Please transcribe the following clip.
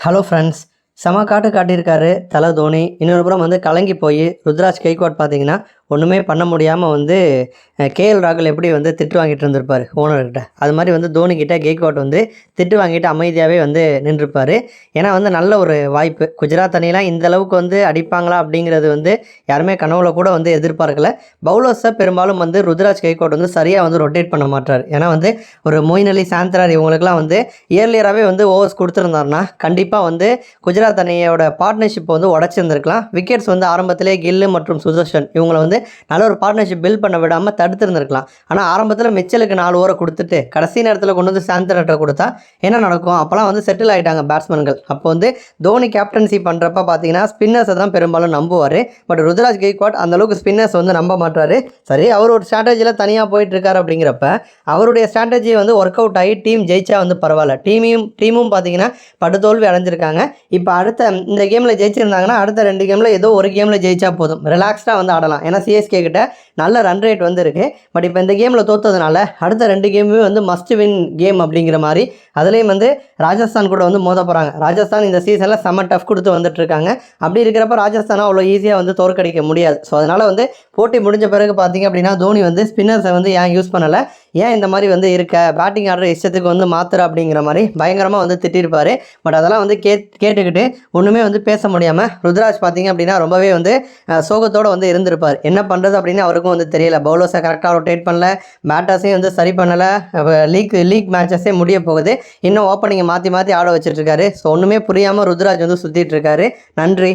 Hello friends செம காட்டு காட்டியிருக்காரு தலை தோனி. இன்னொரு புறம் வந்து கலங்கி போய் ருத்ராஜ் கெய்க்வாட் பார்த்தீங்கன்னா ஒன்றுமே பண்ண முடியாமல் வந்து கேஎல் ராகுல் எப்படி வந்து திட்டு வாங்கிட்டு இருந்திருப்பார் ஓனர்கிட்ட. அது மாதிரி வந்து தோனிக்கிட்ட கேக்வாட் வந்து திட்டு வாங்கிட்டு அமைதியாகவே வந்து நின்றுருப்பார் ஏன்னா வந்து நல்ல ஒரு வாய்ப்பு. குஜராத் அணிலாம் இந்த அளவுக்கு வந்து அடிப்பாங்களா அப்படிங்கிறது வந்து யாருமே கனவுல கூட வந்து எதிர்பார்க்கல. பவுலர்ஸை பெரும்பாலும் வந்து ருத்ராஜ் கேக்வாட் வந்து சரியாக வந்து ரொட்டேட் பண்ண மாட்டார். ஏன்னா வந்து ஒரு மொயின் அலி சாந்தரார் இவங்களுக்குலாம் வந்து இயர்லியராகவே வந்து ஓவர்ஸ் கொடுத்துருந்தாருன்னா கண்டிப்பாக வந்து குஜராத் அணியோட பார்ட்னர்ஷிப் வந்து உடச்சிருந்துருக்கலாம். விக்கெட்ஸ் வந்து ஆரம்பத்திலே கில்லு மற்றும் சுதர்ஷன் இவங்களை வந்து நல்ல ஒரு பார்ட்னர்ஷிப் பில்ட் பண்ண விடாமல் தடுத்துருந்துருக்கலாம். ஆனால் ஆரம்பத்தில் மிச்சலுக்கு நாலு ஓரை கொடுத்துட்டு கடைசி நேரத்தில் கொண்டு வந்து சாந்தரட்டை கொடுத்தா என்ன நடக்கும்? அப்போலாம் வந்து செட்டில் ஆகிட்டாங்க பேட்ஸ்மேன்கள் அப்போ வந்து தோனி கேப்டன்சி பண்ணுறப்ப பார்த்தீங்கன்னா ஸ்பின்னர்ஸை தான் பெரும்பாலும் நம்புவார். பட் ருத்ராஜ் கெய்க்வாட் அந்த அளவுக்கு ஸ்பின்னர்ஸ் வந்து நம்ப மாட்டார் சரி அவர் ஒரு ஸ்ட்ராட்டஜியில் தனியாக போயிட்டுருக்கார் அப்படிங்கிறப்ப அவருடைய ஸ்ட்ராட்டஜி வந்து ஒர்க் அவுட் ஆகி டீம் ஜெயிச்சா வந்து பரவாயில்ல. டீமையும் டீமும் பார்த்தீங்கன்னா படுதோல்வி அடைஞ்சிருக்காங்க. இப்போ அடுத்த இந்த கேமில் ஜெயிச்சிருந்தாங்கன்னா அடுத்த ரெண்டு கேமில் ஏதோ ஒரு கேமில் ஜெயிச்சா போதும். ரிலாக்ஸ்டாக வந்து ஆடலாம். ஏன்னா சிஎஸ்கே கிட்ட நல்ல ரன் ரேட் வந்திருக்கு. பட் இப்போ இந்த கேமில் தோத்ததுனால அடுத்த ரெண்டு கேமுமே வந்து மஸ்ட் வின் கேம் அப்படிங்கிற மாதிரி அதுலேயும் வந்து ராஜஸ்தான் கூட வந்து மோத போகிறாங்க ராஜஸ்தான் இந்த சீசனில் செம்ம டஃப் கொடுத்து வந்துட்டுருக்காங்க. அப்படி இருக்கிறப்ப ராஜஸ்தானை அவ்வளோ ஈஸியாக வந்து தோற்கடிக்க முடியாது. ஸோ அதனால் வந்து போட்டி முடிஞ்ச பிறகு பார்த்தீங்க அப்படின்னா தோனி வந்து ஸ்பின்னர்ஸை வந்து ஏன் யூஸ் பண்ணலை? ஏன் இந்த மாதிரி வந்து இருக்க? பேட்டிங் ஆடுற இஷ்டத்துக்கு வந்து மாத்துற அப்படிங்கிற மாதிரி பயங்கரமாக வந்து திட்டிருப்பார். பட் அதெல்லாம் வந்து கே கேட்டுக்கிட்டு ஒன்றுமே வந்து பேச முடியாமல் ருத்ராஜ் பார்த்தீங்க அப்படின்னா ரொம்பவே வந்து சோகத்தோடு வந்து இருந்திருப்பார். என்ன பண்ணுறது அப்படின்னு அவருக்கும் வந்து தெரியல. பவுலர்ஸை கரெக்டாக ரொட்டேட் பண்ணல. பேட்டர்ஸையும் வந்து சரி பண்ணலை. லீக் லீக் மேட்சஸே முடிய போகுது. இன்னும் ஓப்பனிங்கை மாற்றி மாற்றி ஆட வச்சிட்டு இருக்காரு. ஸோ ஒன்றுமே புரியாமல் ருத்ராஜ் வந்து சுற்றிட்டு இருக்காரு. நன்றி.